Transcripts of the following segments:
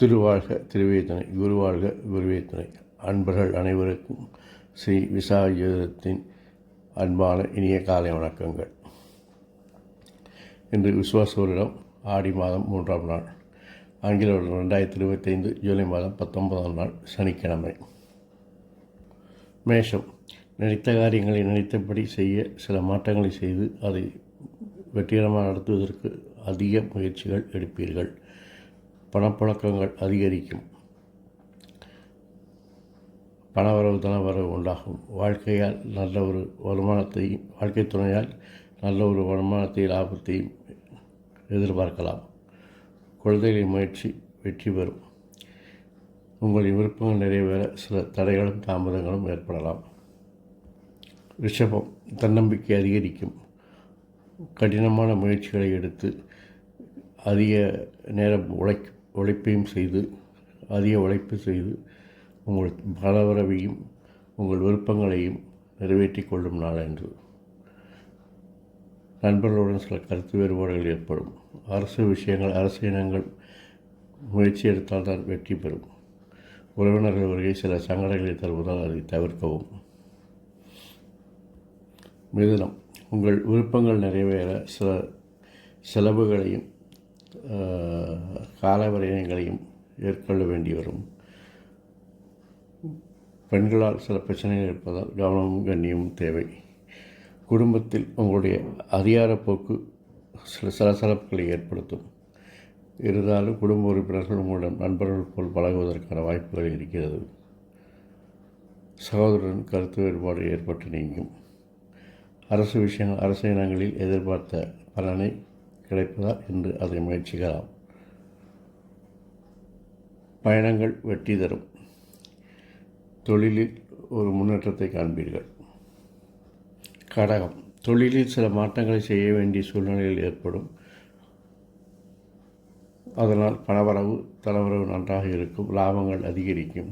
திருவாழ்க திருவேதனை குருவாழ்க குருவேத்தனை. அன்பர்கள் அனைவருக்கும் ஸ்ரீ விசாயுதத்தின் அன்பான இனிய காலை வணக்கங்கள். இன்று விஸ்வாசூரிடம் ஆடி மாதம் மூன்றாம் நாள். ஆங்கில வருடம் ரெண்டாயிரத்தி இருபத்தைந்து ஜூலை மாதம் பத்தொன்பதாம் நாள் சனிக்கிழமை. மேஷம். நினைத்த காரியங்களை நினைத்தபடி செய்ய சில மாற்றங்களை செய்து அதை வெற்றிகரமாக நடத்துவதற்கு அதிக முயற்சிகள் எடுப்பீர்கள். பணப்பழக்கங்கள் அதிகரிக்கும். பணவரவு தனவரவு உண்டாகும். வாழ்க்கையால் நல்ல ஒரு வருமானத்தையும் வாழ்க்கை துணையால் நல்ல ஒரு வருமானத்தை லாபத்தையும் எதிர்பார்க்கலாம். குழந்தைகளின் முயற்சி வெற்றி பெறும். உங்கள் விருப்பங்கள் நிறைவேற சில தடைகளும் தாமதங்களும் ஏற்படலாம். ரிஷபம் தன்னம்பிக்கை அதிகரிக்கும். கடினமான முயற்சிகளை எடுத்து அதிக நேரம் உழை உழைப்பையும் செய்து அதிக உழைப்பு செய்து உங்கள் பலவரவையும் உங்கள் விருப்பங்களையும் நிறைவேற்றி கொள்ளும் நாள் என்று. நண்பர்களுடன் சில கருத்து வேறுபாடுகள் ஏற்படும். அரசு விஷயங்கள் அரசு இனங்கள் முயற்சி எடுத்தால்தான் வெற்றி பெறும். உறவினர்கள் வருகை சில சங்கடங்களை தருவதால் அதை தவிர்க்கவும். மிதுனம் உங்கள் விருப்பங்கள் நிறைவேற சில செலவுகளையும் கால காலவரையங்களையும் ஏற்கொள்ள வேண்டி வரும். பெண்களால் சில பிரச்சனைகள் இருப்பதால் கவனமும் கண்ணியமும் தேவை. குடும்பத்தில் உங்களுடைய அதிகாரப்போக்கு சில சலசலப்புகளை ஏற்படுத்தும். இருந்தாலும் குடும்ப உறுப்பினர்கள் உங்களுடன் நண்பர்கள் போல் பழகுவதற்கான வாய்ப்புகள் இருக்கிறது. சகோதரன் கருத்து வேறுபாடு ஏற்பட்டு நீங்கும். அரசு விஷயங்கள் அரசு இனங்களில் எதிர்பார்த்த பலனை கிடைப்பதா என்று அதை முயற்சிக்கலாம். பயணங்கள் வெற்றி தரும். தொழிலில் ஒரு முன்னேற்றத்தை காண்பீர்கள். கடகம். தொழிலில் சில மாற்றங்களை செய்ய வேண்டிய சூழ்நிலைகள் ஏற்படும். அதனால் பணவரவு தலைவரவு நன்றாக இருக்கும் லாபங்கள் அதிகரிக்கும்.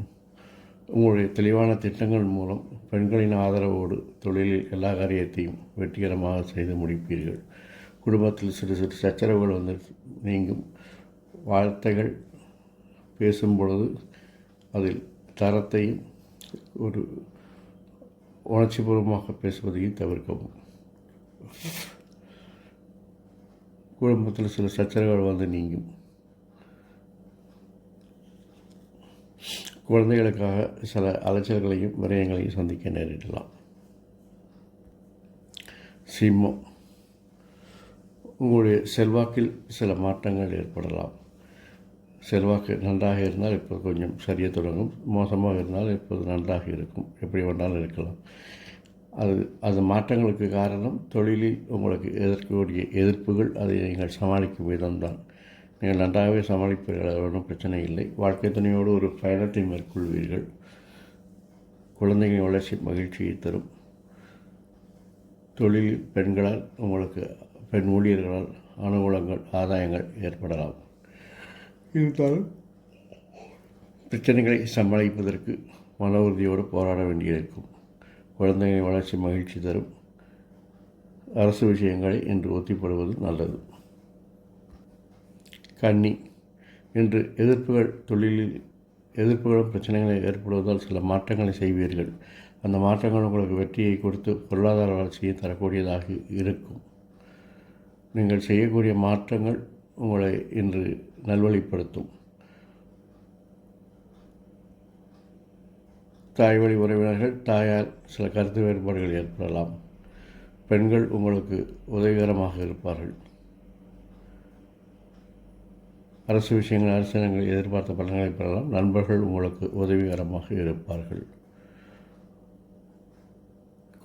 உங்களுடைய தெளிவான திட்டங்கள் மூலம் பெண்களின் ஆதரவோடு தொழிலில் எல்லா காரியத்தையும் வெற்றிகரமாக செய்து முடிப்பீர்கள். குடும்பத்தில் சிறு சிறு சச்சரவுகள் வந்து நீங்கும். வார்த்தைகள் பேசும் பொழுது அதில் தரத்தையும் ஒரு உணர்ச்சிபூர்வமாக பேசுவதையும் தவிர்க்கவும். குடும்பத்தில் சில சச்சரவுகள் வந்து நீங்கும். குழந்தைகளுக்காக சில அலைச்சல்களையும் விரயங்களையும் சந்திக்க நேரிடலாம். சிம்மம். உங்களுடைய செல்வாக்கில் சில மாற்றங்கள் ஏற்படலாம். செல்வாக்கு நன்றாக இருந்தால் இப்போ கொஞ்சம் சரிய தொடங்கும். மோசமாக இருந்தால் இப்போது நன்றாக இருக்கும். எப்படி வேணாலும் இருக்கலாம். அது அது மாற்றங்களுக்கு காரணம் தொழிலில் உங்களுக்கு எதிர்க்கக்கூடிய எதிர்ப்புகள் அதை நீங்கள் சமாளிக்கும் விதம்தான். நீங்கள் நன்றாகவே சமாளிப்பீர்கள் அது ஒன்றும் பிரச்சனை இல்லை. வாழ்க்கை துணையோடு ஒரு பயணத்தை மேற்கொள்வீர்கள். குழந்தைகளின் வளர்ச்சி மகிழ்ச்சியை தரும். தொழிலில் பெண்களால் உங்களுக்கு பெண் ஊழியர்களால் அனுகூலங்கள் ஆதாயங்கள் ஏற்படலாம். இருந்தாலும் பிரச்சனைகளை சமாளிப்பதற்கு மன உறுதியோடு போராட வேண்டியிருக்கும். குழந்தைகளின் வளர்ச்சி மகிழ்ச்சி தரும். அரசு விஷயங்களை இன்று ஒத்திப்படுவது நல்லது. கன்னி இன்று எதிர்ப்புகள் தொழிலில் எதிர்ப்புகளும் பிரச்சனைகளை ஏற்படுவதால் சில மாற்றங்களை செய்வீர்கள். அந்த மாற்றங்கள் உங்களுக்கு வெற்றியை கொடுத்து பொருளாதார வளர்ச்சியை தரக்கூடியதாக இருக்கும். நீங்கள் செய்யக்கூடிய மாற்றங்கள் உங்களை இன்று நல்வழிப்படுத்தும். தாய் வழி உறவினர்கள் தாயால் சில கருத்து வேறுபாடுகள் ஏற்படலாம். பெண்கள் உங்களுக்கு உதவிகரமாக இருப்பார்கள். அரசு விஷயங்கள் அரசினங்கள் எதிர்பார்த்த பலன்களை பெறலாம். நண்பர்கள் உங்களுக்கு உதவிகரமாக இருப்பார்கள்.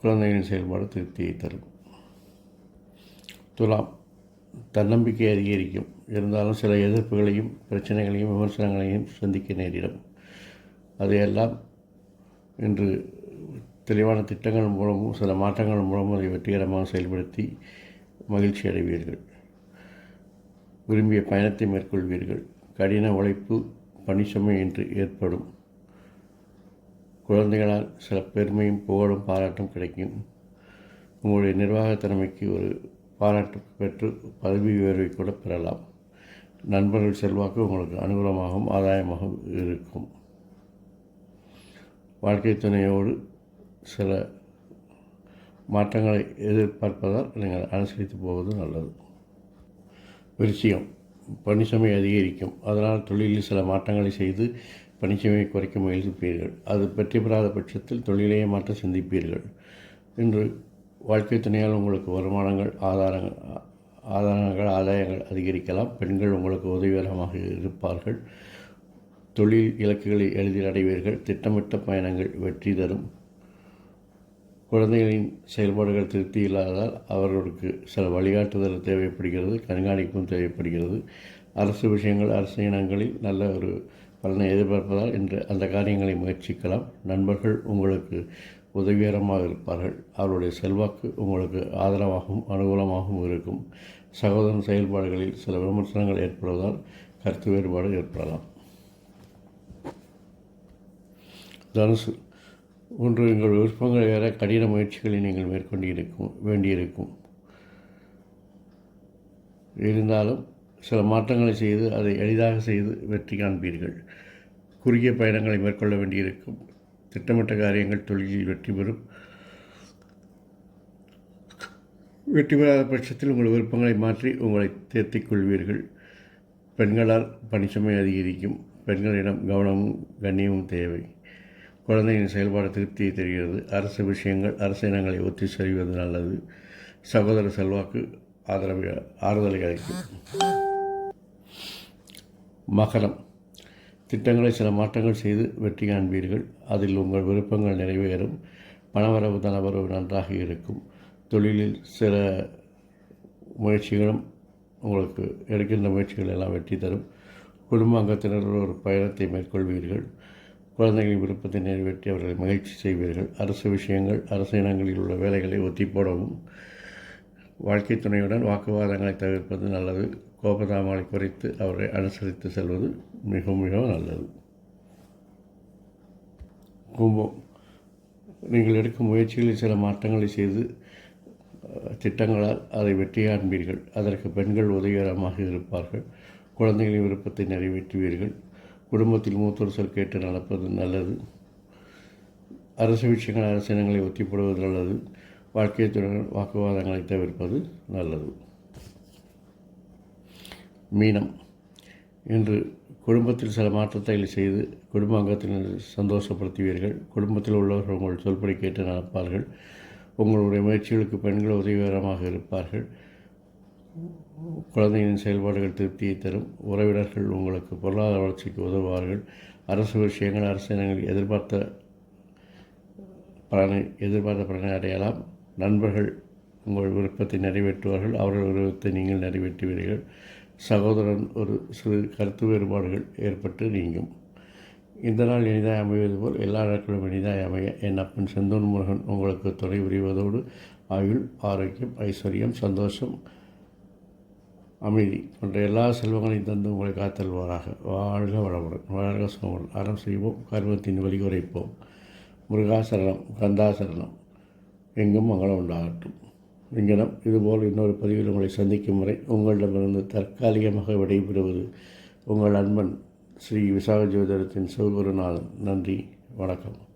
குழந்தைகளின் செயல்பாடு திருப்தியை தரும். துலாம் தன்னம்பிக்கை அதிகரிக்கும். இருந்தாலும் சில எதிர்ப்புகளையும் பிரச்சனைகளையும் விமர்சனங்களையும் சந்திக்க நேரிடும். அதையெல்லாம் இன்று தெளிவான திட்டங்கள் மூலமும் சில மாற்றங்கள் மூலமும் அதை வெற்றிகரமாக செயல்படுத்தி மகிழ்ச்சி அடைவீர்கள் விரும்பிய பயணத்தை மேற்கொள்வீர்கள். கடின உழைப்பு பணிசுமை என்று ஏற்படும். குழந்தைகளால் சில பெருமையும் புகழும் பாராட்டும் கிடைக்கும். உங்களுடைய நிர்வாக திறமைக்கு ஒரு பாராட்டு பெற்று பதவி உயர்வை கூட பெறலாம். நண்பர்கள் செல்வாக்கு உங்களுக்கு அனுகூலமாகவும் ஆதாயமாகவும் இருக்கும். வாழ்க்கை துணையோடு சில மாற்றங்களை எதிர்பார்ப்பதால் நீங்கள் அனுசரித்து போவது நல்லது. விருச்சிகம். பணிச்சுமை அதிகரிக்கும். அதனால் தொழிலில் சில மாற்றங்களை செய்து பணிச்சுமையை குறைக்க முயற்சிப்பீர்கள் அது வெற்றி பெறாத பட்சத்தில் தொழிலையே மாற்ற சிந்திப்பீர்கள். இன்று வாழ்க்கை துணையால் உங்களுக்கு வருமானங்கள் ஆதாரங்கள் ஆதாரங்கள் ஆதாயங்கள் அதிகரிக்கலாம். பெண்கள் உங்களுக்கு உதவிகரமாக இருப்பார்கள். தொழில் இலக்குகளை எளிதில் அடைவீர்கள். திட்டமிட்ட பயணங்கள் வெற்றி தரும். குழந்தைகளின் செயல்பாடுகள் திருப்தி இல்லாததால் அவர்களுக்கு சில வழிகாட்டுதல் தேவைப்படுகிறது கண்காணிப்பும் தேவைப்படுகிறது. அரசு விஷயங்கள் அரசு இனங்களில் நல்ல ஒரு பலனை எதிர்பார்ப்பதால் இன்று அந்த காரியங்களை முயற்சிக்கலாம். நண்பர்கள் உங்களுக்கு உதவிகரமாக இருப்பார்கள். அவருடைய செல்வாக்கு உங்களுக்கு ஆதரவாகவும் அனுகூலமாகவும் இருக்கும். சகோதரன் செயல்பாடுகளில் சில விமர்சனங்கள் ஏற்படுவதால் கருத்து வேறுபாடு ஏற்படலாம். தனுசு. ஒன்று உங்கள் விருப்பங்களை வேற கடின முயற்சிகளை நீங்கள் மேற்கொண்டு இருக்கும் வேண்டியிருக்கும். இருந்தாலும் சில மாற்றங்களை செய்து அதை எளிதாக செய்து வெற்றி காண்பீர்கள். குறுகிய பயணங்களை மேற்கொள்ள வேண்டியிருக்கும். திட்டமிட்ட காரியங்கள் தொழிலில் வெற்றி பெறும். வெற்றி பெறாத பட்சத்தில் உங்கள் விருப்பங்களை மாற்றி உங்களை தேர்த்திக் கொள்வீர்கள். பெண்களால் பணிச்சுமை அதிகரிக்கும். பெண்களிடம் கவனமும் கண்ணியமும் தேவை. குழந்தையின் செயல்பாடு திருப்தியை தெரிகிறது. அரசு விஷயங்கள் அரசு இனங்களை ஒத்தி செய்வது நல்லது. சகோதர செல்வாக்கு ஆதரவு ஆறுதலை அளிக்கும். மகரம். திட்டங்களை சில மாற்றங்கள் செய்து வெற்றி காண்பீர்கள். அதில் உங்கள் விருப்பங்கள் நிறைவேறும். பணவரவு தனவரவு நன்றாக இருக்கும். தொழிலில் சில முயற்சிகளும் உங்களுக்கு எடுக்கின்ற முயற்சிகள் எல்லாம் வெற்றி தரும். குடும்ப அங்கத்தினர் ஒரு பயணத்தை மேற்கொள்வீர்கள். குழந்தைகளின் விருப்பத்தை நிறைவேற்றி அவர்களை மகிழ்ச்சி செய்வீர்கள். அரசு விஷயங்கள் அரசு இனங்களில் உள்ள வேலைகளை ஒத்தி போடவும் வாழ்க்கை துணையுடன் வாக்குவாதங்களை தவிர்ப்பது நல்லது. கோபதாமலை குறைத்து அவரை அனுசரித்து செல்வது மிகவும் மிகவும் நல்லது. கும்பம் நீங்கள் எடுக்கும் முயற்சிகளில் சில மாற்றங்களை செய்து திட்டங்களால் அதை வெற்றியாண்பீர்கள் அதற்கு பெண்கள் உதவிகரமாக இருப்பார்கள். குழந்தைகளின் விருப்பத்தை நிறைவேற்றுவீர்கள். குடும்பத்தில் மூத்தோர் சொல் கேட்டு நடப்பது நல்லது. அரசு விஷயங்கள் அரசினங்களை ஒத்திப்படுவது நல்லது. வாழ்க்கையத்துடன் வாக்குவாதங்களை தவிர்ப்பது நல்லது. மீனம். இன்று குடும்பத்தில் சில மாற்றத்தை செய்து குடும்ப அங்கத்தினர் சந்தோஷப்படுத்துவீர்கள். குடும்பத்தில் உள்ளவர்கள் உங்கள் சொல்படி கேட்டு நடப்பார்கள். உங்களுடைய முயற்சிகளுக்கு பெண்கள் உதவிகரமாக இருப்பார்கள். குழந்தையின் செயல்பாடுகள் திருப்தியை தரும். உறவினர்கள் உங்களுக்கு பொருளாதார வளர்ச்சிக்கு உதவுவார்கள். அரசு விஷயங்கள் அரசு எதிர்பார்த்த பலனை எதிர்பார்த்த பலனை அடையலாம். நண்பர்கள் உங்கள் விருப்பத்தை நிறைவேற்றுவார்கள். அவர்கள் விருப்பத்தை நீங்கள் நிறைவேற்றுவீர்கள். சகோதரன் ஒரு சிறு கருத்து வேறுபாடுகள் ஏற்பட்டு நீங்கும். இந்த நாள் இனிதாய் அமைவது போல் எல்லா நாட்களும் இனிதாய் அமைய என் அப்பன் செந்தூர் முருகன் உங்களுக்கு துணை புரிவதோடு ஆயுள் ஆரோக்கியம் ஐஸ்வர்யம் சந்தோஷம் அமைதி போன்ற எல்லா செல்வங்களையும் தந்து உங்களை காத்தல்வாராக வாழ்க வளமுடன். வாழ்க சுகமுடன் அறம் செய்வோம். கர்மத்தின் வழிகுறைப்போம் முருகாசரணம் கந்தாசரணம் எங்கும் மங்களம் உண்டாகட்டும். இங்கனம் இதுபோல் இன்னொரு பதிவில் உங்களை சந்திக்கும் வரை உங்களிடமிருந்து தற்காலிகமாக விடைபெறுவது உங்கள் அன்பன் ஸ்ரீ விசாக ஜோதிடத்தின் சிவகுருநாதன் நன்றி. வணக்கம்.